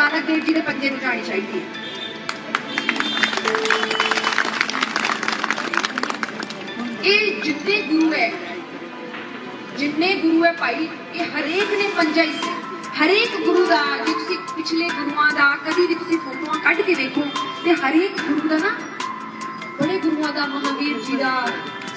ਨਾਨਕ ਦੇਵ ਜੀ ਦੇ ਪੰਜੇ ਨੂੰ ਜਾਣੀ ਚਾਹੀਦੀ ਹੈ। ਇਹ ਜਿੰਨੇ ਗੁਰੂ ਹੈ, ਜਿੰਨੇ ਗੁਰੂ ਹੈ ਭਾਈ, ਇਹ ਹਰੇਕ ਨੇ ਪੰਜਾ ਹੀ ਸੀ। ਹਰੇਕ ਗੁਰੂ ਦਾ ਜੇ ਤੁਸੀਂ ਪਿਛਲੇ ਗੁਰੂਆਂ ਦਾ, ਕਦੀ ਵੀ ਤੁਸੀਂ ਫੋਟੋਆਂ ਕੱਢ ਕੇ ਦੇਖੋ, ਤੇ ਹਰੇਕ ਗੁਰੂ ਦਾ ਨਾ, ਬੜੇ ਗੁਰੂਆਂ ਦਾ, ਮਹਾਵੀਰ ਜੀ ਦਾ,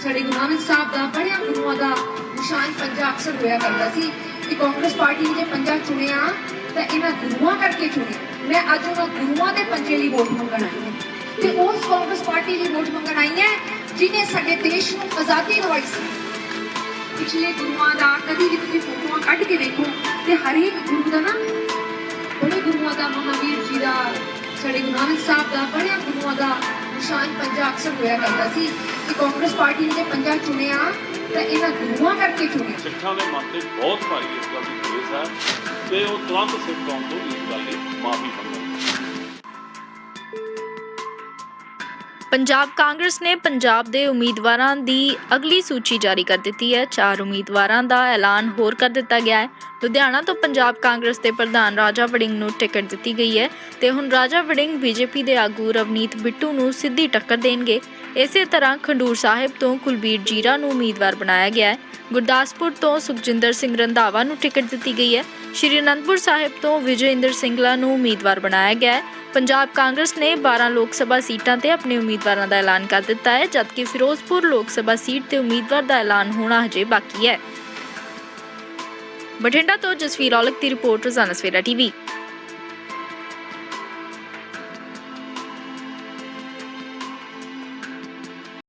ਸਾਡੇ ਗੁਰੂ ਨਾਨਕ ਸਾਹਿਬ ਦਾ, ਬੜਿਆਂ ਗੁਰੂਆਂ ਦਾ ਨਿਸ਼ਾਨ ਪੰਜਾ ਅਕਸਰ ਹੋਇਆ ਕਰਦਾ ਸੀ ਕਿ ਕਾਂਗਰਸ ਪਾਰਟੀ ਨੇ ਜੇ ਪੰਜਾ ਚੁਣਿਆ ਤਾਂ ਇਹਨਾਂ ਗੁਰੂਆਂ ਕਰਕੇ ਚੁਣਿਆ ਮੈਂ ਅੱਜ ਉਹਨਾਂ ਗੁਰੂਆਂ ਦੇ ਪੰਜੇ ਲਈ ਵੋਟ ਮੰਗਣ ਆਈ ਹਾਂ। ਤੇ ਉਸ ਕਾਂਗਰਸ ਪਾਰਟੀ ਲਈ ਵੋਟ ਮੰਗਣ ਆਈ ਹੈ ਜਿਨੇ ਸਾਡੇ ਦੇਸ਼ ਨੂੰ ਆਜ਼ਾਦੀ ਦਿਵਾਈ ਸੀ। ਪਿਛਲੇ ਗੁਰੂਆਂ ਦਾ ਕਦੀ ਵੀ ਤੁਸੀਂ ਫੋਟੋਆਂ ਕੱਢ ਕੇ ਦੇਖੋ ਤੇ ਹਰੇਕ ਗੁਰੂ ਦਾ ਨਾ ਬੜੇ ਗੁਰੂਆਂ ਦਾ ਮਹਾਵੀਰ ਜੀ ਦਾ, ਸਾਡੇ ਗੁਰੂ ਨਾਨਕ ਸਾਹਿਬ ਦਾ ਬੜਿਆਂ ਗੁਰੂਆਂ ਦਾ ਨਿਸ਼ਾਨ ਪੰਜਾ ਅਕਸਰ ਹੋਇਆ ਕਰਦਾ ਸੀ ਕਿ ਕਾਂਗਰਸ ਪਾਰਟੀ ਨੇ ਜੇ ਪੰਜਾ ਚੁਣਿਆ ਤਾਂ ਇਹਨਾਂ ਗੁਰੂਆਂ ਕਰਕੇ ਚੁਣਿਆ ਸਿੱਖਾਂ ਦੇ ਮਨ ਤੇ ਬਹੁਤ ਭਾਰੀ ਇਸ ਗੱਲ ਦੀ ਖੇਸ ਹੈ ਤੇ ਉਹ ਤੁਰੰਤ ਸਿੱਖ ਕੌਮ ਤੋਂ ਇਸ ਗੱਲ ਲਈ ਮਾਫੀ ਮੰਗਣ ਪੰਜਾਬ ਕਾਂਗਰਸ ਨੇ ਪੰਜਾਬ ਦੇ ਉਮੀਦਵਾਰਾਂ ਦੀ ਅਗਲੀ ਸੂਚੀ ਜਾਰੀ ਕਰ ਦਿੱਤੀ ਹੈ। ਚਾਰ ਉਮੀਦਵਾਰਾਂ ਦਾ ਐਲਾਨ ਹੋਰ ਕਰ ਦਿੱਤਾ ਗਿਆ ਹੈ। ਲੁਧਿਆਣਾ ਤੋਂ ਪੰਜਾਬ ਕਾਂਗਰਸ ਦੇ ਪ੍ਰਧਾਨ ਰਾਜਾ ਵੜਿੰਗ ਨੂੰ ਟਿਕਟ ਦਿੱਤੀ ਗਈ ਹੈ ਤੇ ਹੁਣ ਰਾਜਾ ਵੜਿੰਗ ਬੀਜੇਪੀ ਦੇ ਆਗੂ ਰਵਨੀਤ ਬਿੱਟੂ ਨੂੰ ਸਿੱਧੀ ਟੱਕਰ ਦੇਣਗੇ। ਇਸੇ ਤਰ੍ਹਾਂ ਖੰਡੂਰ ਸਾਹਿਬ ਤੋਂ ਕੁਲਬੀਰ ਜੀਰਾ ਨੂੰ ਉਮੀਦਵਾਰ ਬਣਾਇਆ ਗਿਆ ਹੈ। ਗੁਰਦਾਸਪੁਰ ਤੋਂ ਸੁਖਜਿੰਦਰ ਸਿੰਘ ਰੰਧਾਵਾ ਨੂੰ ਟਿਕਟ ਦਿੱਤੀ ਗਈ ਹੈ। ਸ਼੍ਰੀ ਅਨੰਦਪੁਰ ਸਾਹਿਬ ਤੋਂ ਵਿਜੇ ਇੰਦਰ ਸਿੰਗਲਾ ਨੂੰ ਉਮੀਦਵਾਰ ਬਣਾਇਆ ਗਿਆ ਹੈ। ਪੰਜਾਬ ਕਾਂਗਰਸ ਨੇ 12 ਲੋਕ ਸਭਾ ਸੀਟਾਂ ਤੇ ਆਪਣੇ ਉਮੀਦਵਾਰਾਂ ਦਾ ਐਲਾਨ ਕਰ ਦਿੱਤਾ ਹੈ, ਜਦਕਿ ਫਿਰੋਜ਼ਪੁਰ ਲੋਕ ਸਭਾ ਸੀਟ ਤੇ ਉਮੀਦਵਾਰ ਦਾ ਐਲਾਨ ਹੋਣਾ ਹਜੇ ਬਾਕੀ ਹੈ। ਬਠਿੰਡਾ ਤੋਂ ਜਸਵੀਰ ਔਲਖ ਦੀ ਰਿਪੋਰਟ ਰੋਜ਼ਾਨਾ ਸਵੇਰਾ ਟੀਵੀ।